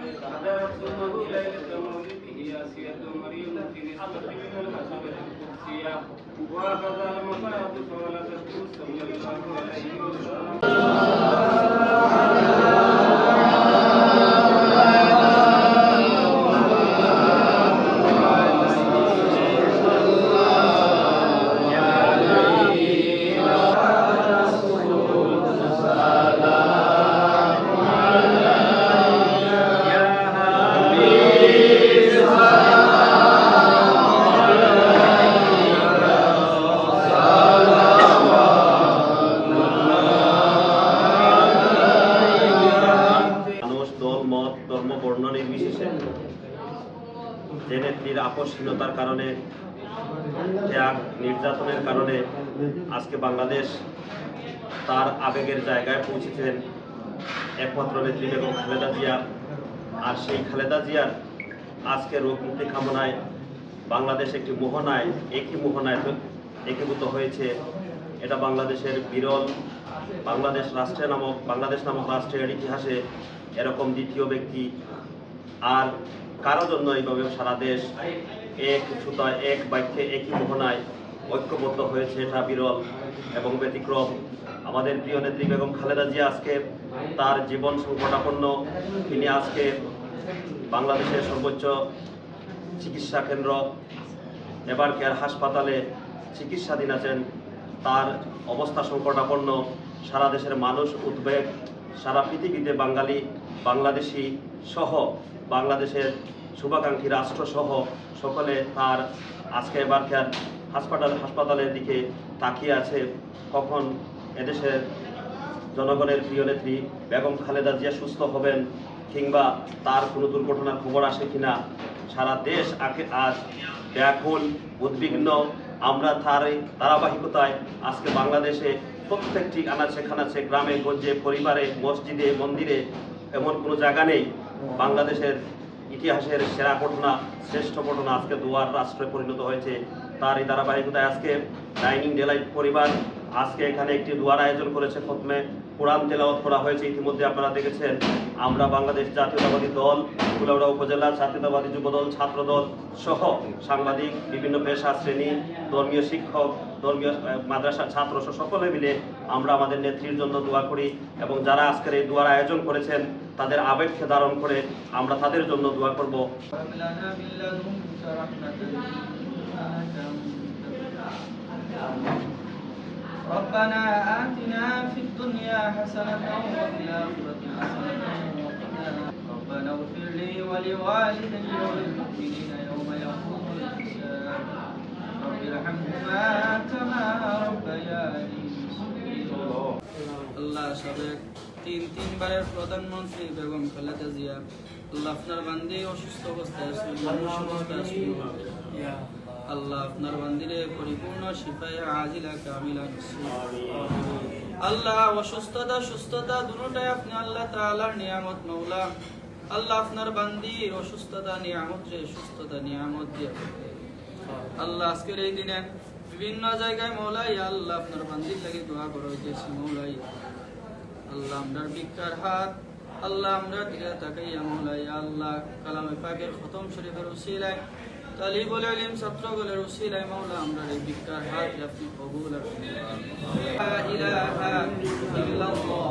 فلا يخدمه ليلة مولده آسية مريم في نسبة من الحجرة القدسية وأخذ المقاطف ولدته صلى الله عليه যে নেত্রীর আকর্ষণীয়তার কারণে ত্যাগ, নির্যাতনের কারণে আজকে বাংলাদেশ তার আবেগের জায়গায় পৌঁছেছেন একমাত্র নেত্রী বেগম খালেদা জিয়া। আর সেই খালেদা জিয়ার আজকে রোগ মুক্তি কামনায় বাংলাদেশ একটি মোহনায়, একই মোহনায় একীভূত হয়েছে। এটা বাংলাদেশের বিরল, বাংলাদেশ রাষ্ট্রে নামক, বাংলাদেশ নামক রাষ্ট্রের ইতিহাসে এরকম দ্বিতীয় ব্যক্তি। আর কারও জন্য এইভাবে সারা দেশ এক সুতায় এক বাক্যে একই মোহনায় ঐক্যবদ্ধ হয়েছে এটা বিরল এবং ব্যতিক্রম। আমাদের প্রিয় নেত্রী বেগম খালেদা জিয়া আজকে তার জীবন সংকটাপন্ন তিনি আজকে বাংলাদেশের সর্বোচ্চ চিকিৎসা কেন্দ্র, এবার কেয়ার হাসপাতালে চিকিৎসাধীন আছেন। তার অবস্থা সংকটাপন্ন সারা দেশের মানুষ উদ্বেগ সারা পৃথিবীতে বাঙালি, বাংলাদেশি সহ বাংলাদেশের শুভাকাঙ্ক্ষী রাষ্ট্র সহ সকলে তার আজকে এবার কেয়ার হাসপাতাল হাসপাতালের দিকে তাকিয়ে আছে। কখন এদেশের জনগণের প্রিয় নেত্রী বেগম খালেদা জিয়া সুস্থ হবেন কিংবা তার কোনো দুর্ঘটনার খবর আসে কিনা? সারা দেশ আগে আজ ব্যাকুল, উদ্বিগ্ন। আমরা তার ধারাবাহিকতায় আজকে বাংলাদেশে প্রত্যেকটি আনাচে খানাচে গ্রামে, গঞ্জে, পরিবারে, মসজিদে, মন্দিরে, এমন কোনো জায়গা নেই। বাংলাদেশের ইতিহাসের সেরা ঘটনা, শ্রেষ্ঠ ঘটনা আজকে দুয়ার রাষ্ট্রে পরিণত হয়েছে। তার এই ধারাবাহিকতায় আজকে ডাইনিং ডেলাইট পরিবার আজকে এখানে একটি দুয়ার আয়োজন করেছে প্রথমে কোরআন তেলাওয়াত করা হয়েছে। ইতিমধ্যে আপনারা দেখেছেন, আমরা বাংলাদেশ জাতীয়তাবাদী দল কুলাউড়া উপজেলা জাতীয়তাবাদী যুবদল, ছাত্রদল সহ সাংবাদিক, বিভিন্ন পেশা শ্রেণি, ধর্মীয় শিক্ষক, ধর্মীয় মাদ্রাসা ছাত্র সকলে মিলে আমরা আমাদের নেত্রীর জন্য দোয়া করি এবং যারা আজকের এই দুয়ার আয়োজন করেছেন, তাদের আবেগকে ধারণ করে আমরা তাদের জন্য দোয়া করব। ربنا آتنا في الدنيا حسنة وفي الآخرة حسنة وقنا ربنا اغفر لي ولوالدي وللمؤمنين يوم يقوم الحساب رب ارحمهما كما ربياني صغيرا আল্লাহ সাবেক তিন তিনবারের প্রধানমন্ত্রী বেগম খালেদা জিয়া আল্লাহ আপনার বান্দি অসুস্থ অবস্থায় আছেন মানুষ অবস্থায় আছেন আল্লাহ আপনার বান্দিরে পরিপূর্ণ শিফায় আজিলা কামিলা আল্লাহ অসুস্থতা সুস্থতা দুটোটাই আপনি আল্লাহ তাআলার নিয়ামত মৌলা আল্লাহ আপনার বান্দি অসুস্থতা নিয়ামত রে সুস্থতা নিয়ামত দিয়ে আল্লাহ আজকের এই দিনে বিভিন্ন জায়গায় মৌলাই আল্লাহ আপনার বান্দির লাগে দোয়া করা হইতেছে মৌলাই আল্লাহ আমরার ভিক্ষার হাত আল্লাহ আমরা দিলে তাকাইয়া মৌলাই আল্লাহ কালামে পাকের খতম শরীফের উসিলায় তালিবুল ইলম ছাত্রগুলোর উসিলায় মৌলা আমরা এই ভিক্ষার হাত আপনি কবুল লা ইলাহা ইল্লাল্লাহ।